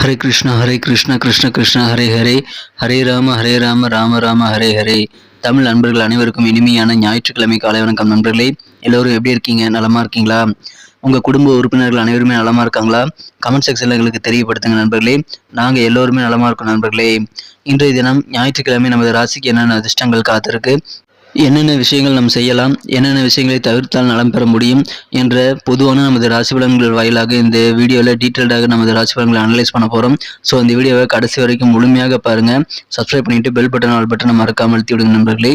ஹரே கிருஷ்ணா ஹரே கிருஷ்ணா கிருஷ்ண கிருஷ்ணா ஹரே ஹரே ஹரே ராம ஹரே ராம ராம ராம ஹரே ஹரே தமிழ் நண்பர்கள் அனைவருக்கும் இனிமையான ஞாயிற்றுக்கிழமை காலை வணக்கம் நண்பர்களே. எல்லோரும் எப்படி இருக்கீங்க? நலமா இருக்கீங்களா? உங்க குடும்ப உறுப்பினர்கள் அனைவருமே நலமா இருக்காங்களா? கமெண்ட் செக்ஷன்ல எங்களுக்கு தெரியப்படுத்துங்க நண்பர்களே. நாங்க எல்லோருமே நலமா இருக்கோம் நண்பர்களே. இன்றைய தினம் ஞாயிற்றுக்கிழமை நமது ராசிக்கு என்னென்ன அதிர்ஷ்டங்கள் காத்திருக்கு? என்னென்ன விஷயங்கள் நாம் செய்யலாம் என்னென்ன விஷயங்களை தவிர்த்தால் நலம் பெற முடியும் என்ற பொதுவான நமது ராசி பலன்கள் வாயிலாக இந்த வீடியோவில் டீட்டெயில்டாக நமது ராசி பலன்களை அனலைஸ் பண்ண போகிறோம் ஸோ இந்த வீடியோவை கடைசி வரைக்கும் முழுமையாக பாருங்கள் சப்ஸ்கிரைப் பண்ணிவிட்டு பெல் பட்டன் ஆல் பட்டனை மறக்காமல் அழுத்தி விடுங்க நண்பர்களே.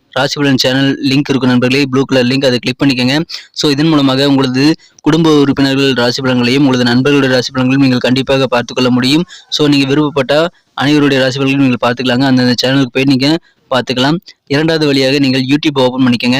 ராசி பலன் சேனல் லிங்க் இருக்கும் நண்பர்களே. ப்ளூ கலர் லிங்க் அதை கிளிக் பண்ணிக்கோங்க. ஸோ இதன் மூலமாக உங்களது குடும்ப உறுப்பினர்கள் ராசி பலன்களையும் உங்களது நண்பர்களுடைய ராசி பலன்களையும் நீங்கள் கண்டிப்பாக பார்த்துக்கொள்ள முடியும். ஸோ நீங்கள் விருப்பப்பட்டால் அனைவருடைய ராசி பலன்களையும் நீங்கள் பார்த்துக்கலாங்க. அந்தந்த சேனலுக்கு போய் நீங்கள் பார்த்துக்கலாம். இரண்டாவது வழியாக நீங்கள் யூடியூப் ஓப்பன் பண்ணிக்கோங்க.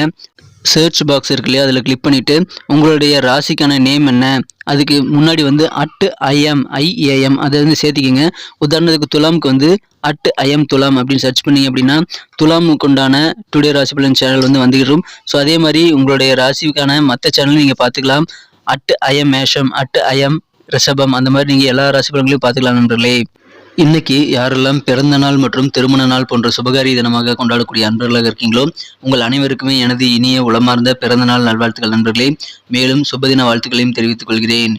சர்ச் பாக்ஸ் இருக்கு இல்லையா? அதில் கிளிக் பண்ணிவிட்டு உங்களுடைய ராசிக்கான நேம் என்ன? அதுக்கு முன்னாடி வந்து அட்டு ஐஎம் ஐஏஎம் அதை வந்து சேர்த்திக்கிங்க. உதாரணத்துக்கு துலாமுக்கு வந்து அட் ஐஎம் துலாம் அப்படின்னு சர்ச் பண்ணீங்க அப்படின்னா துலாமுக்கு உண்டான டுடே ராசி பலன் சேனல் வந்து வந்துகிடும் ஸோ அதே மாதிரி உங்களுடைய ராசிக்கான மற்ற சேனலும் நீங்கள் பார்த்துக்கலாம். அட் ஐஎம் மேஷம் அட் ஐஎம் ரிஷபம் அந்த மாதிரி நீங்கள் எல்லா ராசி பலன்களையும் பார்த்துக்கலாம் நண்பர்களே. இன்னைக்கு யாரெல்லாம் பிறந்த நாள் மற்றும் திருமண நாள் போன்ற சுபகாரிய தினமாக கொண்டாடக்கூடிய அன்பர்களாக இருக்கீங்களோ உங்கள் அனைவருக்குமே எனது இனிய உளமார்ந்த பிறந்த நாள் நல்வாழ்த்துக்கள் நண்பர்களே. மேலும் சுபதின வாழ்த்துக்களையும் தெரிவித்துக் கொள்கிறேன்.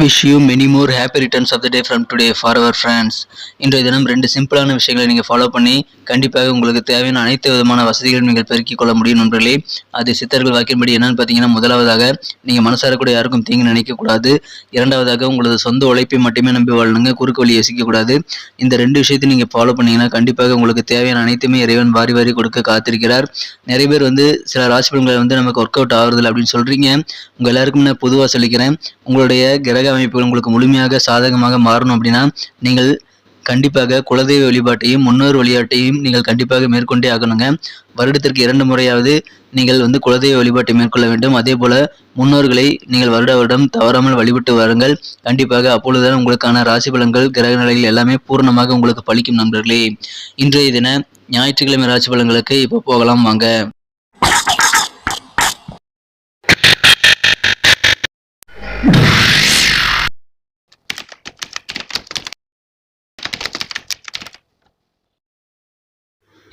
Wish you many more happy returns of the day from today for our friends இன்றைய தினம் ரெண்டு சிம்பிளான விஷயங்களை நீங்கள் ஃபாலோ பண்ணி கண்டிப்பாக உங்களுக்கு தேவையான அனைத்து விதமான வசதிகளும் நீங்கள் பெருக்கிக் கொள்ள முடியும் நண்பர்களே. அது சித்தர்கள் வாக்கின்படி என்னன்னு பார்த்தீங்கன்னா முதலாவதாக நீங்கள் மனசார கூட யாருக்கும் தீங்கு நினைக்கக்கூடாது இரண்டாவதாக உங்களது சொந்த உழைப்பை மட்டுமே நம்பி வாழணுங்க குறுக்கு வழி யோசிக்கக்கூடாது இந்த ரெண்டு விஷயத்தையும் நீங்கள் ஃபாலோ பண்ணீங்கன்னா கண்டிப்பாக உங்களுக்கு தேவையான அனைத்துமே இறைவன் வாரி வாரி கொடுக்க காத்திருக்கிறார். நிறைய பேர் வந்து சில ராசி பலன்களை வந்து நமக்கு ஒர்க் அவுட் ஆகுறதில்ல அப்படின்னு சொல்கிறீங்க உங்கள் எல்லாருக்கும் நான் பொதுவாக சொல்லிக்கிறேன். உங்களுடைய கிரக அமைப்புகள் உங்களுக்கு முழுமையாக சாதகமாக மாறணும் அப்படின்னா நீங்கள் கண்டிப்பாக குலதெய்வ வழிபாட்டையும் முன்னோர் வழிபாட்டையும் நீங்கள் கண்டிப்பாக மேற்கொண்டே ஆகணுங்க. வருடத்திற்கு இரண்டு முறையாவது நீங்கள் வந்து குலதெய்வ வழிபாட்டை மேற்கொள்ள வேண்டும். அதே போல முன்னோர்களை நீங்கள் வருட வருடம் தவறாமல் வழிபட்டு வாருங்கள். கண்டிப்பாக அப்பொழுதுதான் உங்களுக்கான ராசி பலன்கள் கிரக நிலைகள் எல்லாமே பூர்ணமாக உங்களுக்கு பலிக்கும் நண்பர்களே. இன்றைய தின ஞாயிற்றுக்கிழமை ராசி பலன்களுக்கு இப்போ போகலாம் வாங்க.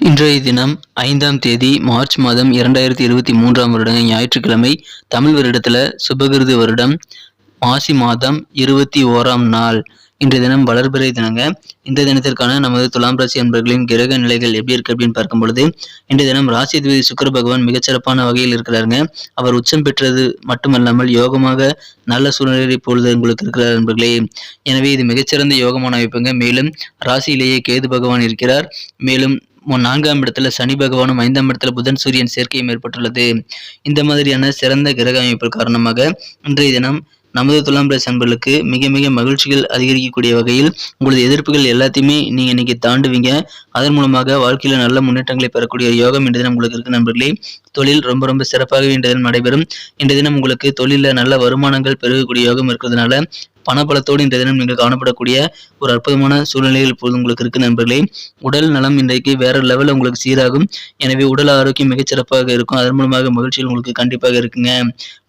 இன்றைய தினம் ஐந்தாம் தேதி மார்ச் மாதம் இரண்டாயிரத்தி இருபத்தி மூன்றாம் வருடம் ஞாயிற்றுக்கிழமை தமிழ் வருடத்தில் சுபகிருது வருடம் மாசி மாதம் இருபத்தி ஓராம் நாள். இன்றைய தினம் வளர்பிறை தினங்க. இந்த தினத்திற்கான நமது துலாம் ராசி அன்பர்களின் கிரக நிலைகள் எப்படி இருக்கு அப்படின்னு பார்க்கும் பொழுது இன்றைய தினம் ராசி அதிபதி சுக்கர பகவான் மிகச்சிறப்பான வகையில் இருக்கிறாருங்க. அவர் உச்சம் பெற்றது மட்டுமல்லாமல் யோகமாக நல்ல சூழ்நிலை இப்பொழுது உங்களுக்கு இருக்கிறார் அன்பர்களே. எனவே இது மிகச்சிறந்த யோகமான அமைப்புங்க. மேலும் ராசியிலேயே கேது பகவான் இருக்கிறார். மேலும் நான்காம் இடத்துல சனி பகவானும் ஐந்தாம் இடத்துல புதன் சூரியன் சேர்க்கையும் ஏற்பட்டுள்ளது. இந்த மாதிரியான சிறந்த கிரக அமைப்பு காரணமாக இன்றைய தினம் நமது துலாம் ராசி அன்பர்களுக்கு மிக மிக மகிழ்ச்சிகள் அதிகரிக்கக்கூடிய வகையில் உங்களது எதிர்ப்புகள் எல்லாத்தையுமே நீங்கள் இன்னைக்கு தாண்டுவீங்க. அதன் மூலமாக வாழ்க்கையில் நல்ல முன்னேற்றங்களை பெறக்கூடிய யோகம் இன்று தினம் உங்களுக்கு இருக்கு நண்பர்களே. தொழில் ரொம்ப ரொம்ப சிறப்பாக இன்று தினம் நடைபெறும். இன்று தினம் உங்களுக்கு தொழிலில் நல்ல வருமானங்கள் பெருகக்கூடிய யோகம் இருக்கிறதுனால பணபலத்தோடு இன்றைய தினம் நீங்கள் காணப்படக்கூடிய ஒரு அற்புதமான சூழ்நிலைகள் இப்போது உங்களுக்கு இருக்கு நண்பர்களே. உடல் நலம் இன்றைக்கு வேற லெவலில் உங்களுக்கு சீராகும். எனவே உடல் ஆரோக்கியம் மிகச்சிறப்பாக இருக்கும். அதன் மூலமாக மகிழ்ச்சிகள் உங்களுக்கு கண்டிப்பாக இருக்குங்க.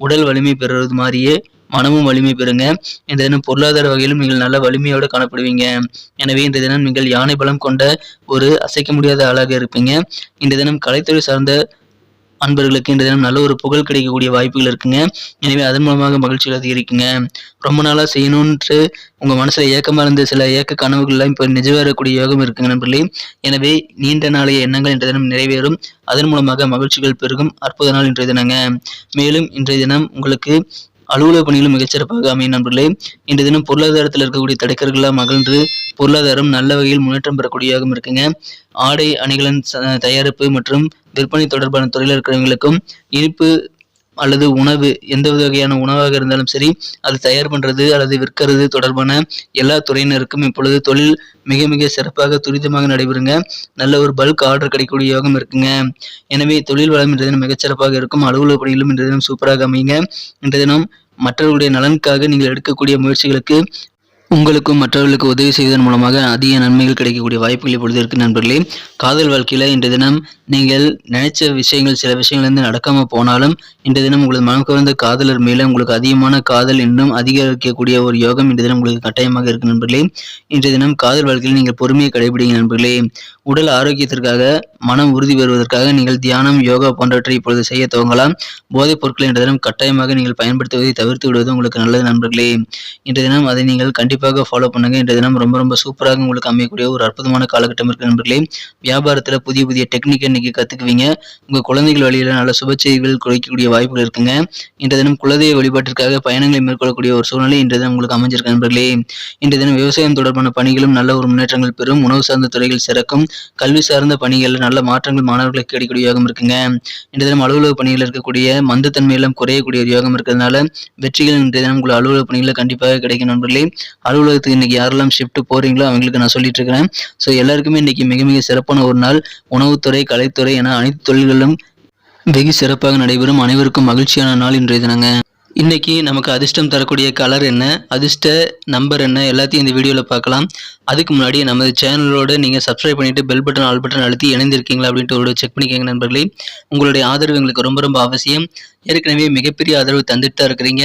உடல் வலிமை பெறுவது மாதிரியே மனமும் வலிமை பெறுங்க. இந்த தினம் பொருளாதார வகையிலும் நீங்கள் நல்ல வலிமையோடு காணப்படுவீங்க. எனவே இந்த தினம் நீங்கள் யானை பலம் கொண்ட ஒரு அசைக்க முடியாத ஆளாக இருப்பீங்க. இந்த தினம் கலைத்துறை சார்ந்த அன்பர்களுக்கு இந்த தினம் நல்ல ஒரு புகழ் கிடைக்கக்கூடிய வாய்ப்புகள் இருக்குங்க. எனவே அதன் மூலமாக மகிழ்ச்சிகள் அதிகரிக்குங்க. ரொம்ப நாளாக செய்யணுன்ட்டு உங்கள் மனசில் ஏக்கமாக இருந்த சில ஏக்க கனவுகள்லாம் இப்போ நிஜவேறக்கூடிய யோகம் இருக்குங்க நண்பர்களே. எனவே நீண்ட நாளைய எண்ணங்கள் இன்றைய தினம் நிறைவேறும். அதன் மூலமாக மகிழ்ச்சிகள் பெருகும். அற்புத நாள் இன்றைய தினங்க. மேலும் இன்றைய தினம் உங்களுக்கு அலுவலக பணிகளும் மிகச்சிறப்பாக அமையும் நண்பர்களே. இன்று தினம் பொருளாதாரத்தில் இருக்கக்கூடிய தடைக்கர்கள்லாம் மகிழ்ந்து பொருளாதாரம் நல்ல வகையில் முன்னேற்றம் பெறக்கூடியதாகவும் இருக்குங்க. ஆடை அணிகளின் தயாரிப்பு மற்றும் விற்பனை தொடர்பான துறையில் இருக்கிறவங்களுக்கும் இனிப்பு அல்லது உணவு எந்த வகையான உணவாக இருந்தாலும் சரி அது தயார் பண்ணுறது அல்லது விற்கிறது தொடர்பான எல்லா துறையினருக்கும் இப்பொழுது தொழில் மிக மிக சிறப்பாக துரிதமாக நடைபெறுங்க. நல்ல ஒரு பல்க் ஆர்டர் கிடைக்கக்கூடிய யோகம் இருக்குங்க. எனவே தொழில் வளம் இன்றைய தினம் மிகச்சிறப்பாக இருக்கும். அலுவலக பணிகளும் இன்றைய தினம் சூப்பராக அமையுங்க. இன்றைய தினம் மற்றவர்களுடைய நலனுக்காக நீங்கள் எடுக்கக்கூடிய முயற்சிகளுக்கு உங்களுக்கும் மற்றவர்களுக்கு உதவி செய்வதன் மூலமாக அதிக நன்மைகள் கிடைக்கக்கூடிய வாய்ப்புகள் இப்பொழுது இருக்கு நண்பர்களே. காதல் வாழ்க்கையில் இன்றைய தினம் நீங்கள் நினைச்ச விஷயங்கள் சில விஷயங்கள் வந்து நடக்காம போனாலும் இன்றைய தினம் உங்களது மனம் கவர்ந்த காதலர் மேல உங்களுக்கு அதிகமான காதல் இன்னும் அதிகரிக்கக்கூடிய ஒரு யோகம் இன்றைய தினம் உங்களுக்கு கட்டாயமாக இருக்கு நண்பர்களே. இன்றைய தினம் காதல் வாழ்க்கையில் நீங்கள் பொறுமையை கடைபிடிங்க நண்பர்களே. உடல் ஆரோக்கியத்திற்காக மனம் உறுதி பெறுவதற்காக நீங்கள் தியானம் யோகா போன்றவற்றை இப்பொழுது செய்ய துவங்கலாம். போதைப் பொருட்களை இன்றைய தினம் கட்டாயமாக நீங்கள் பயன்படுத்துவதை தவிர்த்து விடுவது உங்களுக்கு நல்லது நண்பர்களே. இன்றைய தினம் அதை நீங்கள் கண்டிப்பாக ஃபாலோ பண்ணுங்க. இன்றைய தினம் ரொம்ப ரொம்ப சூப்பராக உங்களுக்கு அமையக்கூடிய ஒரு அற்புதமான காலகட்டம் இருக்கு நண்பர்களே. வியாபாரத்தில் புதிய புதிய டெக்னிக்கை இன்னைக்கு கத்துக்குவீங்க. உங்க குழந்தைகள் வழியில நல்ல சுப செய்திகள் குறைக்கக்கூடிய வாய்ப்புகள் இருக்குங்க. இன்றைய தினம் குலதெய்வ வழிபாட்டிற்காக பயணங்களை மேற்கொள்ளக்கூடிய ஒரு சூழ்நிலை இன்றைய தினம் உங்களுக்கு அமைஞ்சிருக்கு நண்பர்களே. இன்றைய தினம் விவசாயம் தொடர்பான பணிகளும் நல்ல ஒரு முன்னேற்றங்கள் பெறும். உணவு சார்ந்த துறைகள் சிறக்கும். கல்வி சார்ந்த பணிகளில் நல்ல மாற்றங்கள் மாணவர்களுக்கு கிடைக்கூடிய யோகம் இருக்குங்க. இன்றைய தினம் அலுவலக பணிகள் இருக்கக்கூடிய மந்தத்தன்மை எல்லாம் குறையக்கூடிய ஒரு யோகம் இருக்கிறதுனால வெற்றிகள் இன்றைய தினம் உங்களுக்கு அலுவலக பணிகளில் கண்டிப்பாக கிடைக்கும் நண்பர்களே. அலுவலகத்துக்கு இன்னைக்கு யாரெல்லாம் ஷிஃப்ட் போறீங்களோ அவங்களுக்கு நான் சொல்லிட்டு இருக்கிறேன். ஸோ எல்லாருக்குமே இன்னைக்கு மிக மிக சிறப்பான ஒரு நாள். உணவுத்துறை கலை கலைத்துறை என அனைத்து தொழில்களும் வெகு சிறப்பாக நடைபெறும் அனைவருக்கும் மகிழ்ச்சியான நாள் இன்றைய தினங்க. இன்னைக்கு நமக்கு அதிர்ஷ்டம் தரக்கூடிய கலர் என்ன அதிர்ஷ்ட நம்பர் என்ன எல்லாத்தையும் இந்த வீடியோவில் பார்க்கலாம். அதுக்கு முன்னாடி நமது சேனலோடு நீங்கள் சப்ஸ்கிரைப் பண்ணிட்டு பெல் பட்டன் ஆல் பட்டன் அழுத்தி இணைந்திருக்கீங்களா அப்படின்ட்டு ஒரு செக் பண்ணிக்கோங்க நண்பர்களே. உங்களுடைய ஆதரவு எங்களுக்கு ரொம்ப ரொம்ப அவசியம். ஏற்கனவே மிகப்பெரிய ஆதரவு தந்துட்டு தான் இருக்கிறீங்க.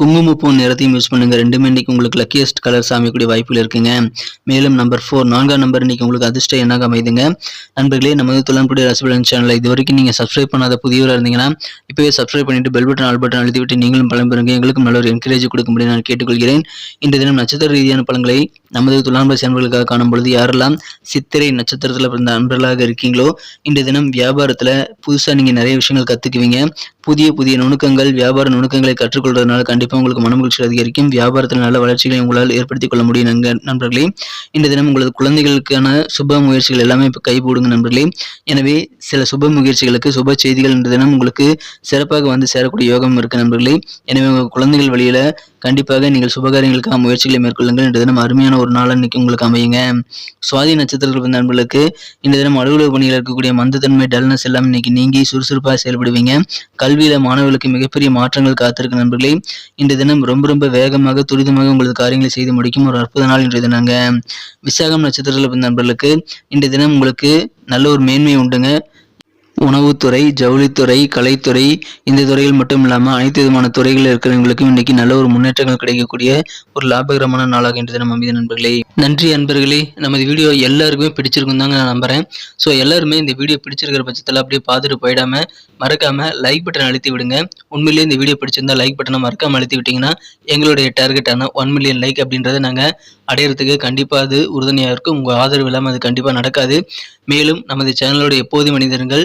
குங்குமப்பூ நிறத்தையும் யூஸ் பண்ணுங்கள் ரெண்டுமே இன்றைக்கி உங்களுக்கு லக்கியஸ்ட் கலர்ஸ் அமையக்கூடிய வாய்ப்புகள் இருக்குங்க. மேலும் நம்பர் ஃபோர் நான்காம் நம்பர் இன்றைக்கி உங்களுக்கு அதிர்ஷ்டம் என்னாக அமைதுங்க. நண்பர்களே நமது துளம்புடைய ரசிபலன் சேனலை இது வரைக்கும் நீங்கள் சப்ஸ்கிரைப் பண்ணாத புதியவராக இருந்தீங்கன்னா இப்போவே சப்ஸ்கிரைப் பண்ணிட்டு பெல் பட்டன் ஆல் பட்டன் அழுத்திவிட்டு நீங்களும் பலன் பெறுங்க. எங்களுக்கும் நல்ல ஒரு என்கரேஜ் கொடுக்கும்படி நான் கேட்டுக்கொள்கிறேன். இந்த தினம் நட்சத்திர ரீதியான பலன்களை நமது துலாம்பு சேனல்களுக்காக காணும் பொழுது யாரெல்லாம் சித்திரை நட்சத்திரத்தில் பிறந்த அன்பர்களாக இருக்கீங்களோ இன்று தினம் வியாபாரத்தில் புதுசாக நீங்கள் நிறைய விஷயங்கள் கற்றுக்குவீங்க புதிய புதிய நுணுக்கங்கள் வியாபார நுணுக்கங்களை கற்றுக்கொள்றதுனால கண்டிப்பாக உங்களுக்கு மனமகிழ்ச்சி அதிகரிக்கும். வியாபாரத்தில் நல்ல வளர்ச்சிகளை உங்களால் ஏற்படுத்திக் கொள்ள முடியும் நண்பர்களே. இந்த தினம் உங்களது குழந்தைகளுக்கான சுப முயற்சிகள் எல்லாமே இப்போ கைபோடுங்க நண்பர்களே. எனவே சில சுப முயற்சிகளுக்கு சுப செய்திகள் இந்த தினம் உங்களுக்கு சிறப்பாக வந்து சேரக்கூடிய யோகம் இருக்கு நண்பர்களே. எனவே உங்கள் குழந்தைகள் வழியில கண்டிப்பாக நீங்கள் சுபகாரியங்களுக்காக முயற்சிகளை மேற்கொள்ளுங்கள். இந்த தினம் அருமையான ஒரு நாள் இன்னைக்கு உங்களுக்கு அமையுங்க. சுவாதி நட்சத்திரத்தில் நண்பர்களுக்கு இந்த தினம் அலுவலக பணியில் இருக்கக்கூடிய மந்தத்தன்மை டல்னஸ் எல்லாம் இன்னைக்கு நீங்கி சுறுசுறுப்பாக செயல்படுவீங்க. கல் கல்வியில மாணவர்களுக்கு மிகப்பெரிய மாற்றங்கள் காத்திருக்க நண்பர்களே. இந்த தினம் ரொம்ப ரொம்ப வேகமாக துரிதமாக உங்களது காரியங்களை செய்து முடிக்கும் ஒரு அற்புத நாள் இன்றைய தினங்க. விசாகம் நட்சத்திரத்தில் நண்பர்களுக்கு இன்றைய தினம் உங்களுக்கு நல்ல ஒரு மேன்மை உண்டுங்க. உணவுத்துறை ஜவுளித்துறை கலைத்துறை இந்த துறையில் மட்டும் இல்லாமல் அனைத்து விதமான துறைகளில் இருக்கிறவங்களுக்கும் இன்னைக்கு நல்ல ஒரு முன்னேற்றங்கள் கிடைக்கக்கூடிய ஒரு லாபகரமான நாளாக இன்று தினம் அமைதி நண்பர்களே. நன்றி நண்பர்களே நமது வீடியோ எல்லாருக்குமே பிடிச்சிருக்கும் தாங்க நான் நம்புறேன். ஸோ எல்லாருமே இந்த வீடியோ பிடிச்சிருக்கிற பட்சத்தில் அப்படியே பார்த்துட்டு போயிடாமல் மறக்காமல் லைக் பட்டன் அழுத்தி விடுங்க. உண்மையிலேயே இந்த வீடியோ பிடிச்சிருந்தா லைக் பட்டனை மறக்காமல் அழுத்தி விட்டிங்கன்னா எங்களுடைய டார்கெட்டான ஒன் மில்லியன் லைக் அப்படின்றத நாங்கள் அடையிறதுக்கு கண்டிப்பாக அது உறுதுணையாக இருக்கும். உங்கள் ஆதரவு இல்லாமல் அது கண்டிப்பாக நடக்காது. மேலும் நமது சேனலோட எப்போது மனிதர்கள்